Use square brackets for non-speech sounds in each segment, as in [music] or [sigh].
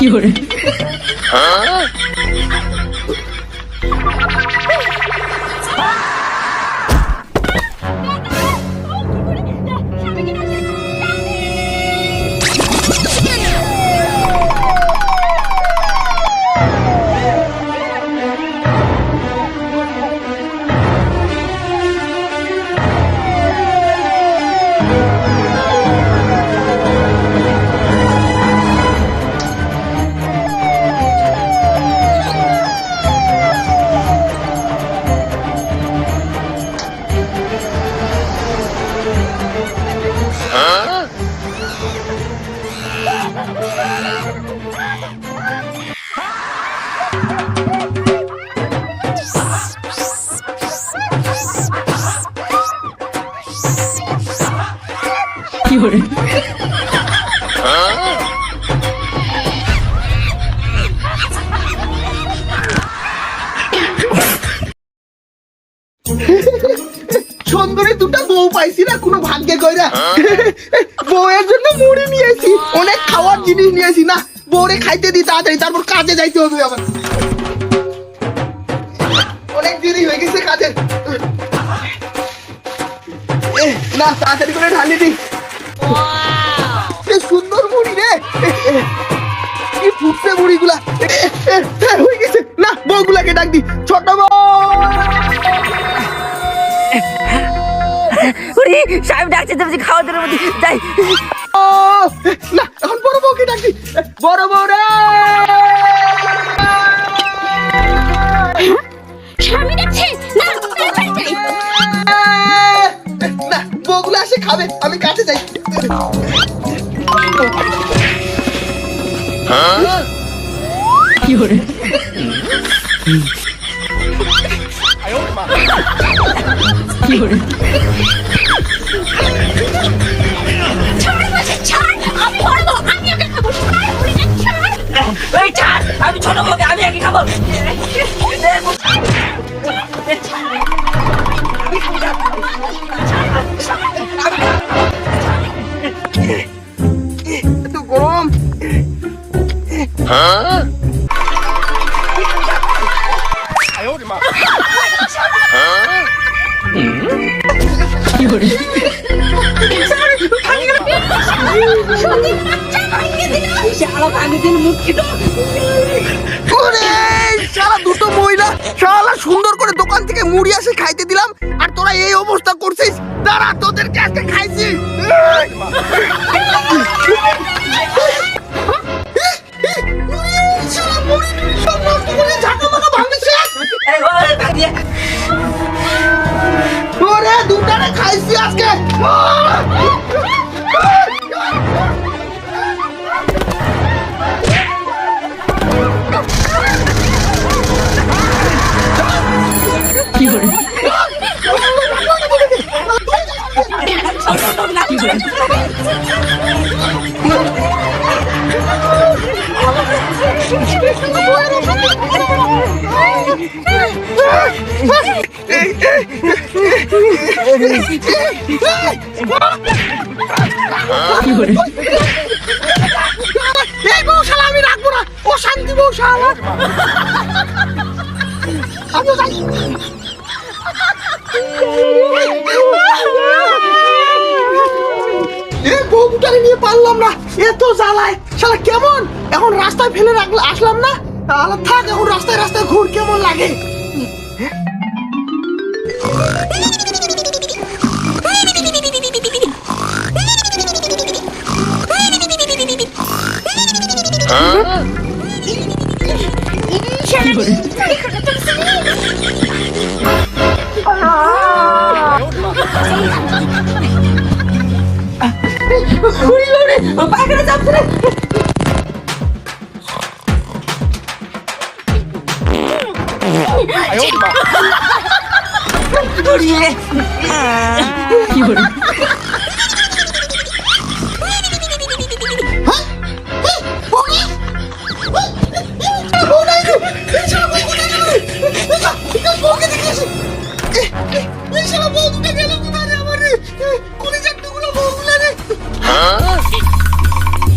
有人，[laughs] 有人，সুন্দরী দুটো বউ পাইছি না কোনো ভাগ্যে কইরা। [laughs] বউয়ের জন্য মুড়ি নিয়েছি অনেক খাওয়ার জিনিস নিয়েছি না? বউরে খাইতে দি তাড়াতাড়ি তারপর কাজে যাইতে হবে আবার। অনেক দেরি হয়ে গেছে কাজে। না তাড়াতাড়ি করে ঢালি দি। সুন্দর মুড়ি রে। কি ফুটছে মুড়িগুলা। হয়ে গেছে। না বউগুলাকে ডাক দি। সাহেব ডাকছে তুমি খাওয়া দাওয়ার মধ্যে যাই। না এখন বড় বউকে ডাকি বড় বউ রে স্বামী ডাকছে? আমি কাছে যাই। কি আমি আগে খাব এত গরম 有人，সুন্দর করে দোকান থেকে মুড়ি আসে খাইতে দিলাম, আর তোরা এই অবস্থা করছিস? দাঁড়া, তোদেরকে আজকে খাইছি। মুড়ি টুড়ি এই বউশালা আমি রাখব না। ও শান্তি বউশালা আমি এ নিয়ে পারলাম না এত জ্বালায়। শালা কেমন? এখন রাস্তায় ফেলে রাখলে আসলাম না? তাহলে থাক, এখন রাস্তায় রাস্তায় ঘুর কেমন লাগে। 有人，পায়খানা যাচ্ছে রে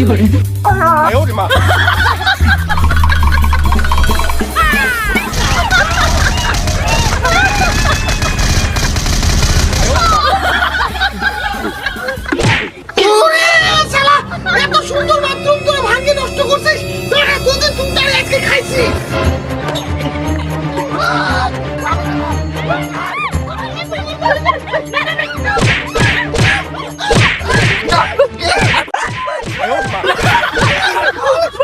哎呦，我的妈。[laughs]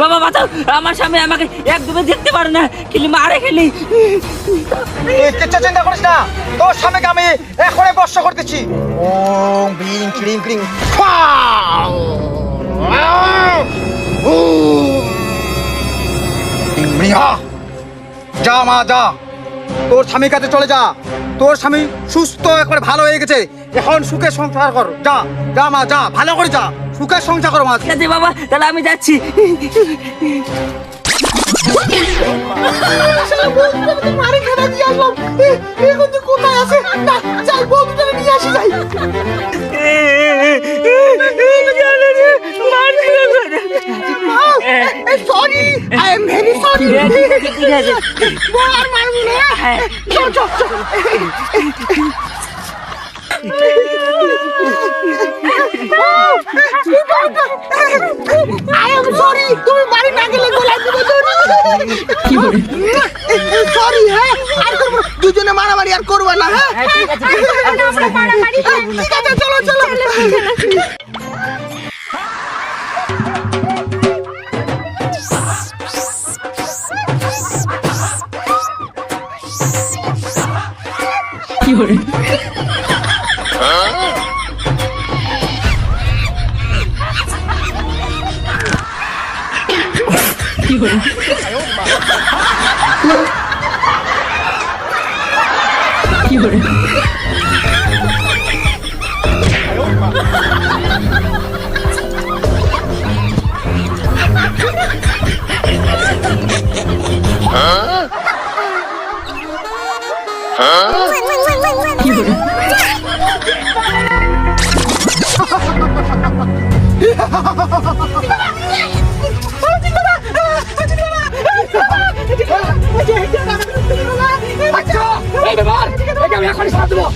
বাবা, বাঁচাও। আমার স্বামী আমাকে একদমই দেখতে পারে না। খেলি, মারে খেলি। কিচ্ছু চিন্তা করিস না? তোর স্বামীকে আমি এখনই বর্ষ করতেছি যা, মা, যা। তোর স্বামীর কাছে চলে যা। তোর স্বামী সুস্থ, একবারে ভালো হয়ে গেছে। এখন সুখে সংসার কর। যা যা, মা, যা। ভালো করে যা। সুখে সংসার কর মা ঠিক আছে বাবা তাহলে আমি যাচ্ছি sorry I am very sorry আর মারবো না চল চল চল ঠিক আছে চলো চলো। 有人，আমি এখনই সাথ দেবো